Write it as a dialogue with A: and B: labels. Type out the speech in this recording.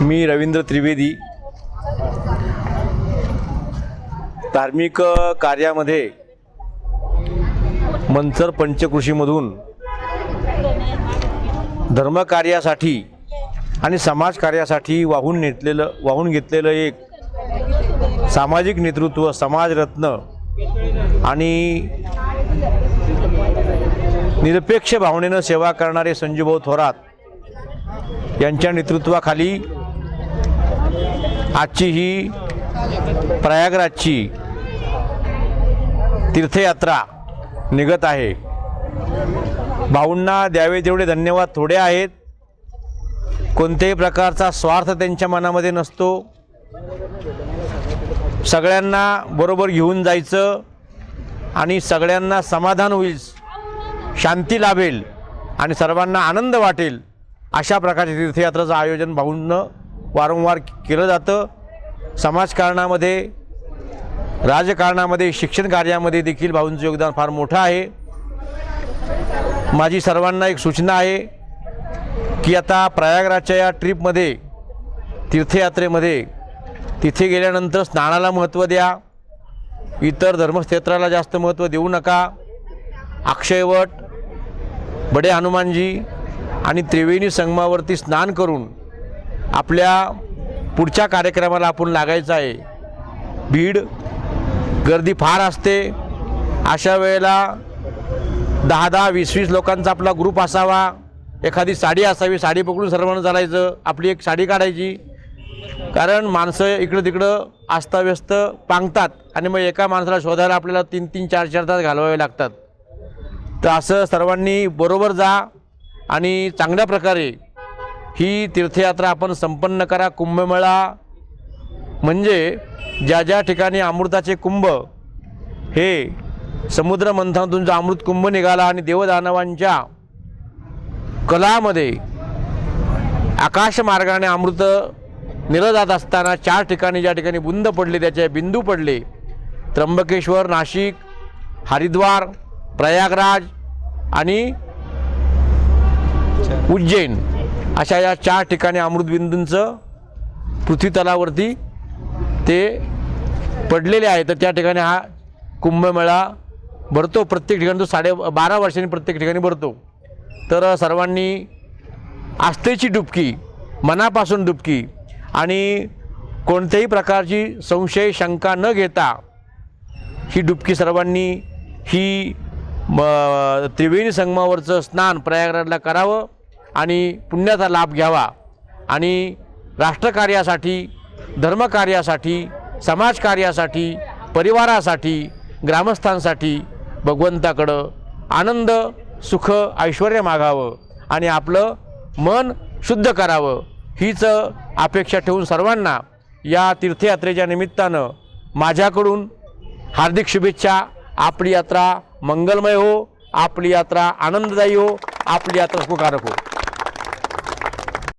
A: मी रवींद्र त्रिवेदी. धार्मिक कार्यामध्ये मंचर पंचकृषीमधून धर्मकार्यासाठी आणि समाजकार्यासाठी वाहून नेतलेलं वाहून घेतलेलं एक सामाजिक नेतृत्व समाजरत्न आणि निरपेक्ष भावनेनं सेवा करणारे संजूभाऊ थोरात यांच्या नेतृत्वाखाली आजची ही प्रयागराजची तीर्थयात्रा निघत आहे. भाऊंना द्यावे तेवढे धन्यवाद. थोडे आहेत. कोणत्याही प्रकारचा स्वार्थ त्यांच्या मनामध्ये नसतो. सगळ्यांना बरोबर घेऊन जायचं आणि सगळ्यांना समाधान होईल शांती लाभेल आणि सर्वांना आनंद वाटेल अशा प्रकारच्या तीर्थयात्रेचं आयोजन भाऊंनं वारंवार केलं जातं. समाजकारणामध्ये राजकारणामध्ये शिक्षण कार्यामध्ये देखील भाऊंचं योगदान फार मोठं आहे. माझी सर्वांना एक सूचना आहे की आता प्रयागराजच्या या ट्रीपमध्ये तीर्थयात्रेमध्ये तिथे गेल्यानंतर स्नानाला महत्त्व द्या. इतर धर्मक्षेत्राला जास्त महत्त्व देऊ नका. अक्षयवट बडे हनुमानजी आणि त्रिवेणी संगमावरती स्नान करून आपल्या पुढच्या कार्यक्रमाला आपण लागायचं आहे. भीड गर्दी फार असते. अशा वेळेला दहा दहा वीस वीस लोकांचा आपला ग्रुप असावा. एखादी साडी असावी साडी पकडून सर्वांना चालायचं. आपली एक साडी काढायची. कारण माणसं इकडं तिकडं अस्ताव्यस्त पांगतात आणि मग एका माणसाला शोधायला आपल्याला तीन तीन चार चार तास घालवावे लागतात. तर असं सर्वांनी बरोबर जा आणि चांगल्या प्रकारे ही तीर्थयात्रा आपण संपन्न करा कुंभमेळा म्हणजे ज्या ज्या ठिकाणी अमृताचे कुंभ हे समुद्र मंथनातून जो अमृत कुंभ निघाला आणि देवदानवांच्या कलामध्ये आकाशमार्गाने अमृत निरं जात असताना चार ठिकाणी ज्या ठिकाणी बुंद पडले त्याचे बिंदू पडले त्र्यंबकेश्वर नाशिक हरिद्वार प्रयागराज आणि उज्जैन. अशा या चार ठिकाणी अमृतबिंदूंचं पृथ्वीतलावरती ते पडलेले आहे. तर त्या ठिकाणी हा कुंभमेळा भरतो. प्रत्येक ठिकाणी तो साडे बारा वर्षांनी प्रत्येक ठिकाणी भरतो. तर सर्वांनी आस्थेची डुबकी मनापासून डुबकी आणि कोणत्याही प्रकारची संशय शंका न घेता ही डुबकी सर्वांनी ही त्रिवेणी संगमावरचं स्नान प्रयागराजला करावं. आणि पुण्याचा लाभ घ्यावा आणि राष्ट्रकार्यासाठी धर्मकार्यासाठी समाजकार्यासाठी परिवारासाठी ग्रामस्थांसाठी भगवंताकडं आनंद सुख ऐश्वर मागावं आणि आपलं मन शुद्ध करावं हीच अपेक्षा ठेवून सर्वांना या तीर्थयात्रेच्या निमित्तानं माझ्याकडून हार्दिक शुभेच्छा. आपली यात्रा मंगलमय हो. आपली यात्रा आनंददायी हो. आपली यात्रा सुखकारक हो